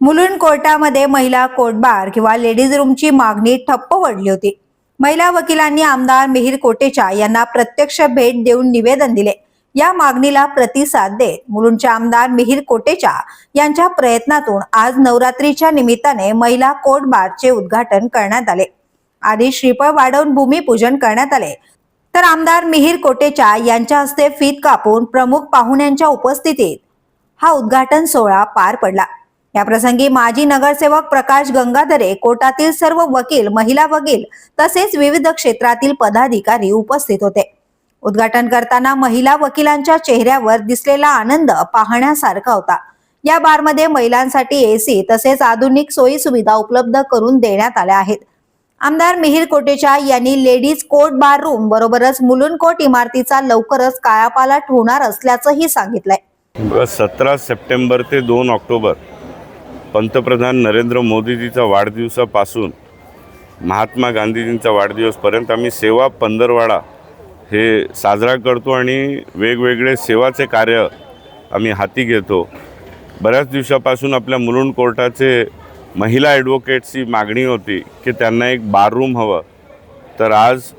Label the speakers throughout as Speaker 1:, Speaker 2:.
Speaker 1: मुलुंड कोर्टामध्ये महिला कोर्टबार किंवा लेडीज रूमची मागणी ठप्प पडली होती. महिला वकिलांनी आमदार मिहीर कोटेचा यांना प्रत्यक्ष भेट देऊन निवेदन दिले. या मागणीला प्रतिसाद देत मुलुंडचे आमदार मिहीर कोटेचा यांच्या प्रयत्नातून आज नवरात्रीच्या निमित्ताने महिला कोर्ट बारचे उद्घाटन करण्यात आले. आधी श्रीफळ वाढवून भूमिपूजन करण्यात आले. तर आमदार मिहीर कोटेचा यांच्या हस्ते फीत कापून प्रमुख पाहुण्यांच्या उपस्थितीत हा उद्घाटन सोहळा पार पडला. या प्रसंगी माजी नगरसेवक प्रकाश गंगाधरे कोटातील सर्व वकील महिला वकील तसेच विविध क्षेत्रातील पदाधिकारी उपस्थित होते. उद्घाटन करताना महिला वकिलांच्या चेहऱ्यावर दिसलेला आनंद पाहण्यासारखा होता. या बारमध्ये महिलांसाठी एसी तसेच आधुनिक सोयी सुविधा उपलब्ध करून देण्यात आल्या आहेत. आमदार मिहिर कोटेचा यांनी लेडीज कोर्ट बार रूम बरोबरच मुलुंड कोर्ट इमारतीचा लवकरच कायापालट होणार असल्याचंही सांगितलंय.
Speaker 2: सतरा सप्टेंबर ते दोन ऑक्टोबर पंतप्रधान नरेंद्र मोदीजीचा वाढदिवसापासून महात्मा गांधीजींचा वाढदिवसपर्यंत आम्ही सेवा पंधरवाडा हे साजरा करतो आणि वेगवेगळे सेवाचे कार्य आम्ही हाती घेतो. बऱ्याच दिवसापासून आपल्या मुलुंड कोर्टाचे महिला ॲडव्होकेटची मागणी होती की त्यांना एक बाररूम हवं. तर आज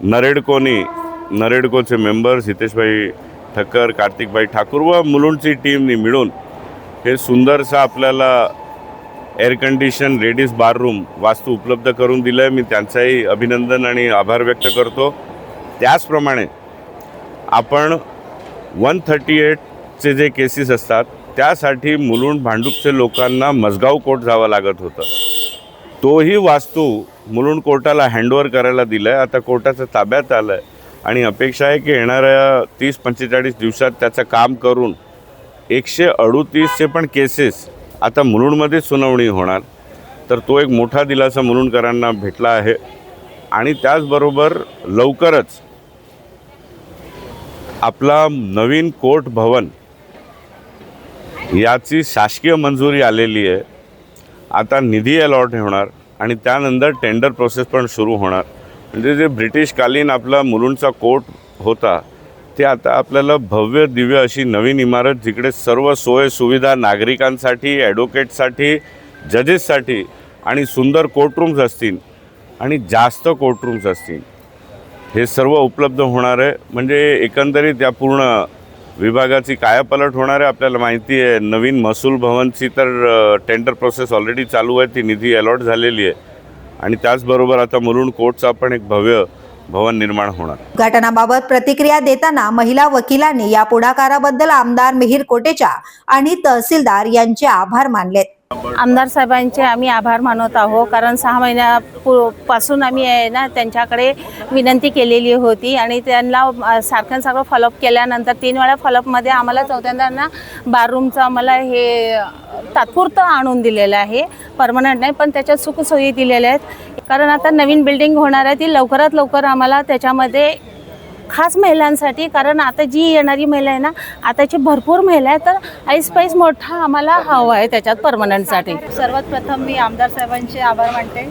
Speaker 2: नरेडकोनी नरेडकोचे मेंबर्स हितेशभाई ठक्कर कार्तिकभाई ठाकूर व मुलुंडची टीमनी मिळून हे सुंदरसं आपल्याला एअर कंडिशन लेडीज बाररूम वास्तू उपलब्ध करून दिलं आहे मी त्यांचाही अभिनंदन आणि आभार व्यक्त करतो. त्याचप्रमाणे आपण वन थर्टी एटचे जे केसेस असतात त्यासाठी मुलुंड भांडूपचे लोकांना मसगाव कोर्ट जावं लागत होतं. तोही वास्तू मुलुंड कोर्टाला हँडओव्हर करायला दिलं आहे आता कोर्टाचं ताब्यात आलं आहे आणि अपेक्षा आहे की येणाऱ्या तीस पंचेचाळीस दिवसात त्याचं काम करून एकशे अडुतीसचे पण केसेस आता मुलुंडमध्ये सुनावणी होणार. तर तो एक मोठा दिलासा मुलुंडकरांना भेटला आहे. आणि त्याचबरोबर लवकरच आपला नवीन कोर्ट भवन याची शासकीय मंजुरी आलेली आहे. आता निधी अलॉट होणार आणि त्यानंतर टेंडर प्रोसेस पण सुरू होणार. म्हणजे जे ब्रिटिशकालीन आपला मुलुंडचा कोर्ट होता ते आता आपल्याला भव्य दिव्य अशी नवीन इमारत जिकडे सर्व सोय सुविधा नागरिकांसाठी ॲडव्होकेटसाठी जजेससाठी आणि सुंदर कोर्टरूम्स असतील आणि जास्त कोर्टरूम्स असतील. हे सर्व उपलब्ध होणार आहे. म्हणजे एकंदरीत या पूर्ण विभागाची कायापलट होणार आहे. आपल्याला माहिती आहे नवीन महसूल भवनची तर टेंडर प्रोसेस ऑलरेडी चालू आहे. ती निधी अलॉट झालेली आहे. आणि त्याचबरोबर आता मुलुंड कोर्टचा पण एक भव्य भवन निर्माण होणार.
Speaker 1: उद्घाटनाबाबत प्रतिक्रिया देताना महिला वकिलांनी या पुढाकाराबद्दल आमदार मिहीर कोटेचा आणि तहसीलदार यांचे आभार मानलेत.
Speaker 3: आमदार साहेबांचे आम्ही आभार मानत आहोत कारण सहा महिन्या पू- पासून आम्ही आहे ना त्यांच्याकडे विनंती केलेली होती आणि त्यांना सारखं सारखं फॉलोअप केल्यानंतर तीन वेळा फॉलोअपमध्ये आम्हाला चौथ्यांदा ना बाथरूमचं आम्हाला हे तात्पुरतं आणून दिलेलं आहे. परमनंट नाही पण त्याच्यात सुखसोयी दिलेल्या आहेत. कारण आता नवीन बिल्डिंग होणार आहे ती लवकरात लवकर आम्हाला त्याच्यामध्ये खास महिलांसाठी कारण आता जी येणारी महिला आहे ना आताची भरपूर महिला आहे तर आईसपाईस मोठा आम्हाला हवा आहे त्याच्यात परमनंटसाठी
Speaker 4: सर्वात प्रथम मी आमदार साहेबांचे आभार मानते.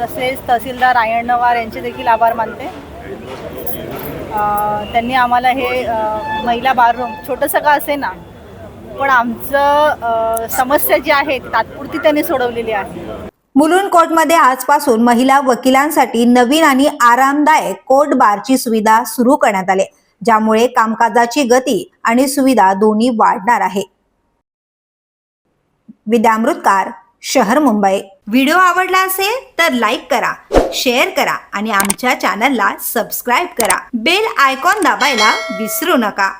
Speaker 4: तसेच तहसीलदार आयणवार यांचे देखील आभार मानते. त्यांनी आम्हाला हे महिला बाथरूम छोटंसं का असे ना पण आमचं समस्या जी आहे ती तात्पुरती त्यांनी सोडवलेली आहे.
Speaker 1: मुलुंड कोर्टमध्ये आजपासून महिला वकिलांसाठी नवीन आणि आरामदायक कोर्ट बारची सुविधा सुरू करण्यात आली ज्यामुळे कामकाजाची गती आणि सुविधा दोन्ही वाढणार आहे. विद्यामृतकार शहर मुंबई. व्हिडिओ आवडला असेल तर लाईक करा शेअर करा आणि आमच्या चॅनलला सबस्क्राईब करा. बेल आयकॉन दाबायला विसरू नका.